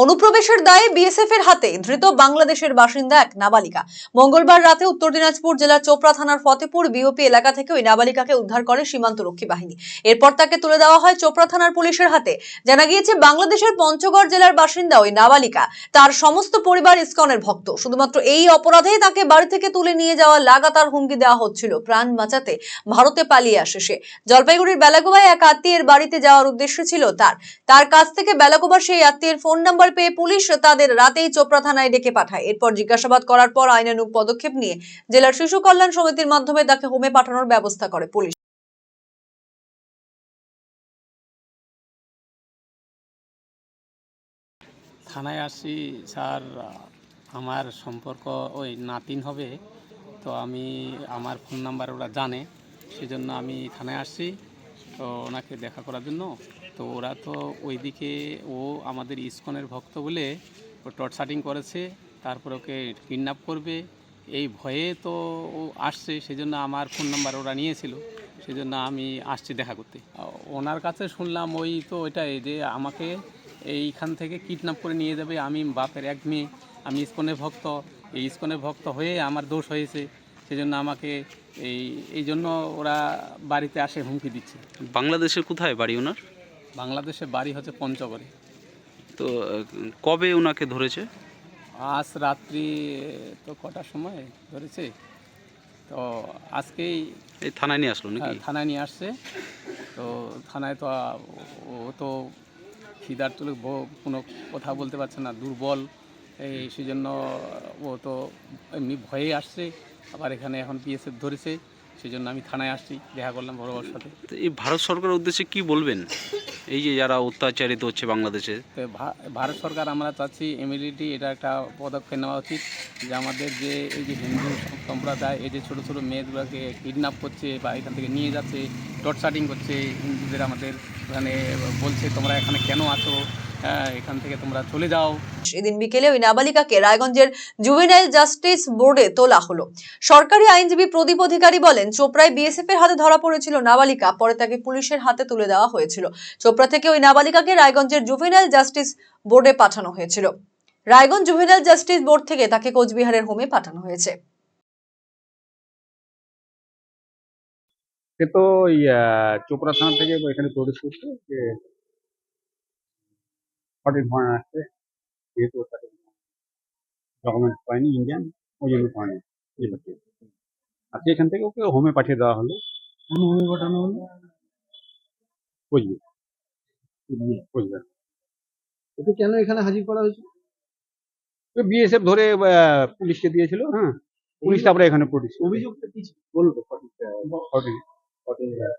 অনুপ্রবেশের দায়ে বিএসএফ এর হাতে ধৃত বাংলাদেশের বাসিন্দা এক নাবালিকা। মঙ্গলবার রাতে উত্তর দিনাজপুর জেলার চোপড়া থানার ফতেপুর বিওপি এলাকা থেকে ওই নাবালিকাকে উদ্ধার করে সীমান্ত রক্ষী বাহিনী। এরপর তাকে তুলে দেওয়া হয় চোপড়া থানার পুলিশের হাতে। জানা গিয়েছে, বাংলাদেশের পঞ্চগড় জেলার বাসিন্দা ওই নাবালিকা তার সমস্ত পরিবার ইসকনের ভক্ত। শুধুমাত্র এই অপরাধেই তাকে বাড়ি থেকে তুলে নিয়ে যাওয়া লাগাতার হুমকি দেওয়া হচ্ছিল। প্রাণ বাঁচাতে ভারতে পালিয়ে আসে সে। জলপাইগুড়ির বেলাগোবায় এক আত্মীয়ের বাড়িতে যাওয়ার উদ্দেশ্য ছিল তার। তার কাছ থেকে বেলাগোবার সেই আত্মীয়ের ফোন নাম্বার পেয়ে পুলিশ তাদের রাতেই চোপড়া থানায় ডেকে পাঠায়। এরপর জিজ্ঞাসাবাদ করার পর আইনানুগ পদক্ষেপ নিয়ে জেলার শিশু কল্যাণ সমিতির মাধ্যমে তাকে হোমে পাঠানোর ব্যবস্থা করে পুলিশ। থানায় আসছি স্যার, আমার সম্পর্ক ওই নাতিন হবে, তো আমি, আমার ফোন নাম্বার ওরা জানে, সেজন্য আমি থানায় আসছি, তো ওনাকে দেখা করার জন্য তো ওরা তো ওইদিকে ও আমাদের ইস্কনের ভক্ত বলে ও টর্চারিং করেছে তারপর ওকে কিডন্যাপ করবে। এই ভয়ে তো ও আসছে সেজন্য আমার ফোন নাম্বার ওরা নিয়েছিল সেজন্য আমি আসছি দেখা করতে। ওনার কাছে শুনলাম ওই তো ওইটাই যে আমাকে এইখান থেকে কিডন্যাপ করে নিয়ে যাবে আমি বাপের এক মেয়ে আমি ইস্কনের ভক্ত এই ইস্কনের ভক্ত হয়ে আমার দোষ হয়েছে সেজন্য আমাকে এই এই জন্য ওরা বাড়িতে আসে হুমকি দিচ্ছে। বাংলাদেশের কোথায় বাড়ি ওনার? বাংলাদেশে বাড়ি হচ্ছে পঞ্চগড়ে। তো কবে ওনাকে ধরেছে? আজ রাত্রি তো কটার সময় ধরেছে। তো আজকেই এই থানায় নিয়ে আসলো নাকি? হ্যাঁ, থানায় নিয়ে আসছে। তো থানায় তো ও তো খিদার তুলে কোনো কথা বলতে পারছে না দুর্বল। এই সেজন্য ও তো এমনি ভয়ে আসছে। আবার এখানে এখন বিএসএফ ধরেছে। সেই জন্য আমি থানায় আসছি দেখা করলাম বড় বড়োর সাথে। তো এই ভারত সরকারের উদ্দেশ্যে কি বলবেন? এই যে যারা অত্যাচারিত হচ্ছে বাংলাদেশে। ভারত সরকার আমরা চাচ্ছি ইমিডিয়েটলি এটা একটা পদক্ষেপ নেওয়া উচিত যে আমাদের যে এই যে হিন্দু সম্প্রদায় এই যে ছোটো ছোটো মেয়েগুলোকে কিডন্যাপ করছে বা এখান থেকে নিয়ে যাচ্ছে টর্চারিং করছে হিন্দুদের আমাদের এখানে বলছে তোমরা এখানে কেন আছো? এখান থেকে তোমরা চলে যাও। সেদিন বিকেলে ওই নাবালিকাকে রায়গঞ্জের জুভেনাইল জাস্টিস বোর্ডে তোলা হলো। সরকারি আইনজীবী প্রদীপ অধিকারী বলেন চোপড়ায় বিএসএফ এর হাতে ধরা পড়েছিল নাবালিকা পরে তাকে পুলিশের হাতে তুলে দেওয়া হয়েছিল। চোপড়া থেকে ওই নাবালিকাকে রায়গঞ্জের জুভেনাইল জাস্টিস বোর্ডে পাঠানো হয়েছিল। রায়গঞ্জ জুভেনাইল জাস্টিস বোর্ড থেকে তাকে কোচবিহারের হোমে পাঠানো হয়েছে। সে তো চোপড়া থানা থেকে এখানে প্রবেশ করছে যে সঠিক ধরনের আসছে যেহেতু ডকুমেন্ট পায়নি ইন্ডিয়ান ওই জন্য পায়নি আজকে এখান থেকে ওকে হোমে পাঠিয়ে দেওয়া হলো। কোন হোমে পাঠানো হলো? কোচবিহার কোচবিহার ওকে কেন এখানে হাজির করা হয়েছে? বিএসএফ ধরে পুলিশকে দিয়েছিল হ্যাঁ। পুলিশ তারপরে এখানে প্রডিউস অভিযোগটা কি ছিল?